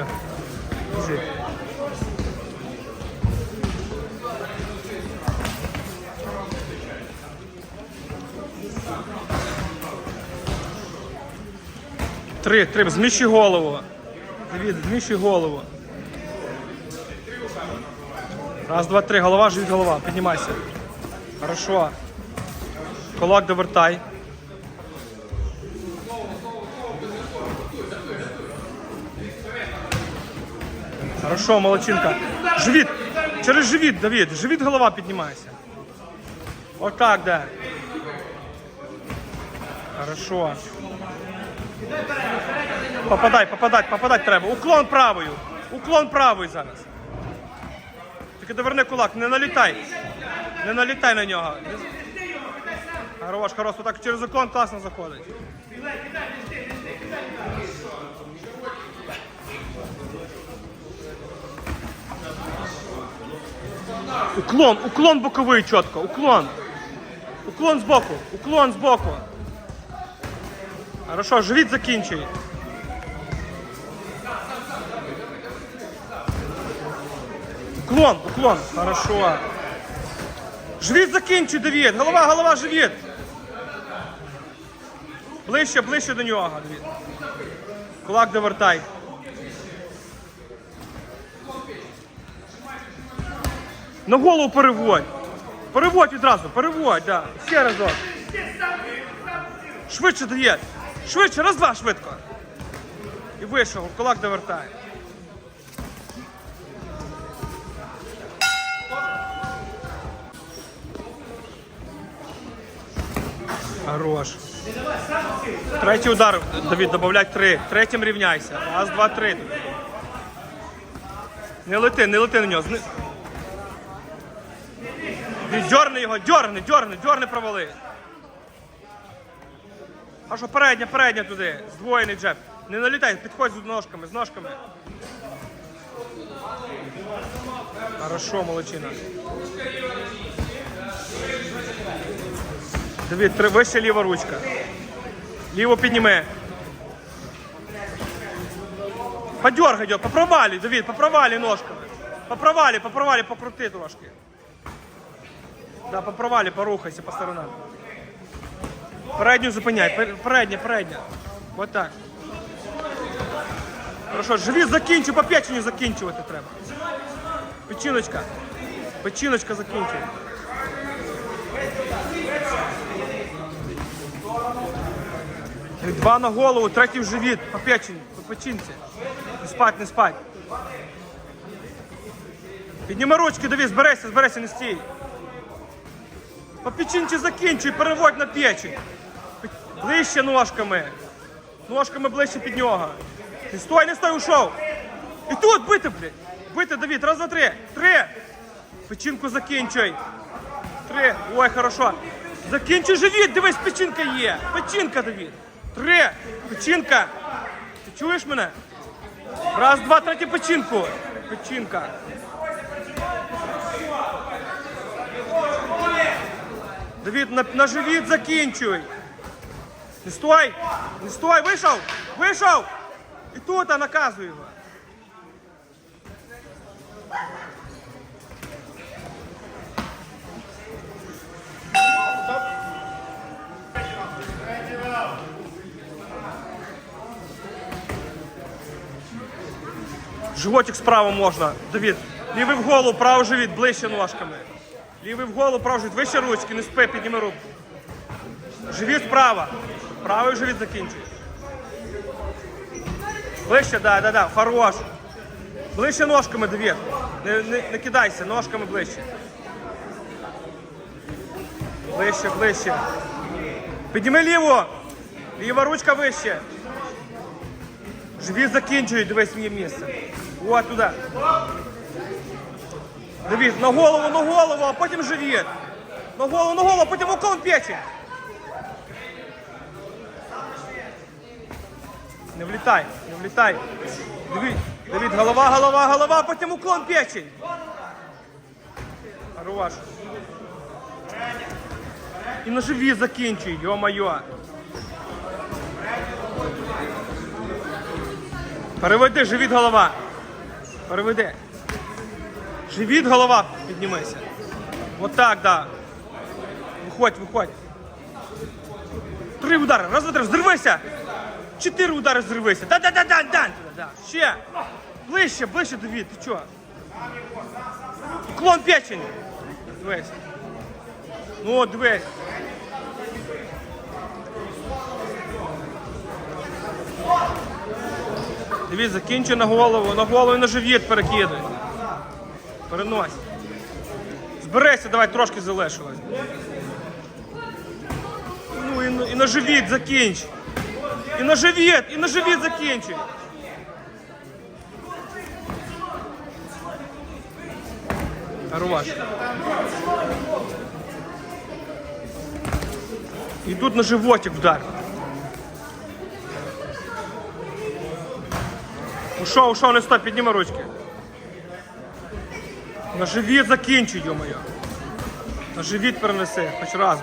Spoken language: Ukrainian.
Все. Біжи. Три, три, зміщуй голову. Давід, зміщуй голову. Раз, два, три. Голова, живіт, голова. Піднімайся. Хорошо. Кулак довертай. Хорошо, молодчинка. Живіт. Через живіт, Давід. Живіт, голова піднімайся. Отак, да. Хорошо. Попадай, попадать, попадать треба. Уклон правою. Уклон правою зараз. Тільки доверни кулак, не налітай. Не налітай на нього. Хорош, хорош, отак через уклон класно заходить. Уклон, уклон боковий чітко, уклон. Уклон збоку, уклон збоку. Хорошо, живіт закінчуй. Уклон, уклон. Хорошо. Живіт закінчуй, Давід. Голова, голова, живіт. Ближче, ближче до нього, Давід. Кулак довертай. На голову переводь. Переводь відразу, переводь, да. Ще разок. Швидше Давід. Швидше, раз, два, швидко. І вийшов, кулак довертай. Хорош. Третій удар, Давід, добавлять три. Третім рівняйся. Раз, два, три. Не лети, не лети на нього. Дьорни його, дьорни, дьорни, дьорни провали. А що передня, передня туди. Здвоєний джеб. Не налітай, підходь з ножками, з ножками. Хорошо, молодчина. Давид, три вище ліва ручка. Ліву підніми. Подергай, попровалі, Давид, попровалі ножками. Попровалі, попровалі, покрути трошки. Да, попровалі, порухайся по сторонам. Передню зупиняй, пер- передня, передня. Вот так. Хорошо, живіт закінчу, по печені закінчувати треба. Печіночка. Печіночка закінчує. Два на голову, третій в живіт, по печені, по печінці. Не спать, не спать. Підніми ручки, Давид, зберися, зберися, не стій. По печінці закінчуй, переводь на печень. Ближче ножками. Ножками ближче під нього. Не стой, не стой, ушов. І тут бити, блядь. Бити, Давид, раз, два, три. Три. Печінку закінчуй. Три. Ой, хорошо. Закінчуй живіт, дивись, печінка є. Печінка, Давид. Три. Печінка. Ти чуєш мене? Раз, два, третій печінку. Печінка. Давид, на, на живіт закінчуй. Не стой! Не стой! Вийшов! Вийшов! І тут наказуй його. Животик справа можна. Давід. Лівий в голову, правий живіт, ближче ножками. Лівий в голову, живіт. Вище ручки, не спи, підніми руку. Живіт справа. Правий живіт закінчуй. Ближче, да, да, да, хорош. Ближче ножками, Давід. Не, не, не кидайся, ножками ближче. Ближче, ближче. Підніми ліву. Ліва ручка вище. Живіт закінчує, дивись своє місце. От туди. Дивись, на голову, на голову, а потім живіт. На голову, на голову, а потім около печень. Не влітай, не влітай. Дивись, Давид, голова, голова, голова, потім уклон печень. Хорош. І на живі закінчуй, йо-моє. Переведи, живіт голова. Переведи. Живіт голова, піднімайся. Вот так, да. Виходь, виходь. Три удари. Раз, два, три. Взривайся. Чотири удари взривайся. Да, да, да, да, да. Ще. Ближче, ближче, Давід. Ти чого? Уклон печені. Дивись. Ну, дивись. Дивись, закінчуй на голову, на голову і на живіт перекидай. Перенось. Зберися, давай трошки залишилось. Ну і, і на живіт закінч. І на живіт, і на живіт закінчуй. Хорош. І тут на животик вдар. Ушов, ушов, не стой, підніми ручки. На живіт закінчуй, йо-моє. На живіт перенеси, хоч раз.